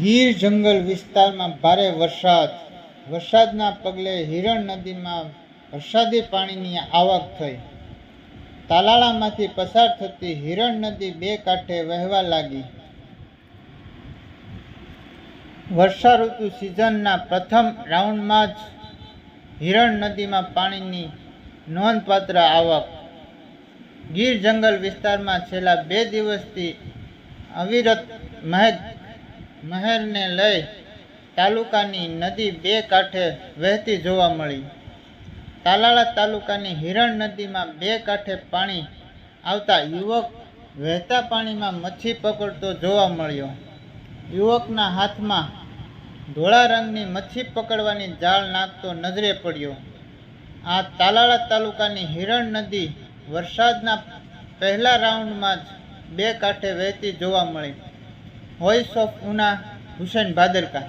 ગીર જંગલ વિસ્તારમાં ભારે વરસાદ. વરસાદના પગલે હિરણ નદીમાં વરસાદી પાણીની આવક થઈ. તાલાળામાંથી પસાર થતી હિરણ નદી બે કાંઠે વહેવા લાગી. વર્ષા ઋતુ સિઝનના પ્રથમ રાઉન્ડમાં જ હિરણ નદીમાં પાણીની નોંધપાત્ર આવક. ગીર જંગલ વિસ્તારમાં છેલ્લા બે દિવસથી અવિરત મહેર મહેરને લઈ તાલુકાની નદી બે કાંઠે વહેતી જોવા મળી. તાલાળા તાલુકાની હિરણ નદીમાં બે કાંઠે પાણી આવતા યુવક વહેતા પાણીમાં મચ્છી પકડતો જોવા મળ્યો. યુવકના હાથમાં ધોળા રંગની મચ્છી પકડવાની જાળ નાખતો નજરે પડ્યો. આ તાલાળા તાલુકાની હિરણ નદી વરસાદના પહેલા રાઉન્ડમાં જ બે કાંઠે વહેતી જોવા મળી. Voice of Una Hussain Bhadarka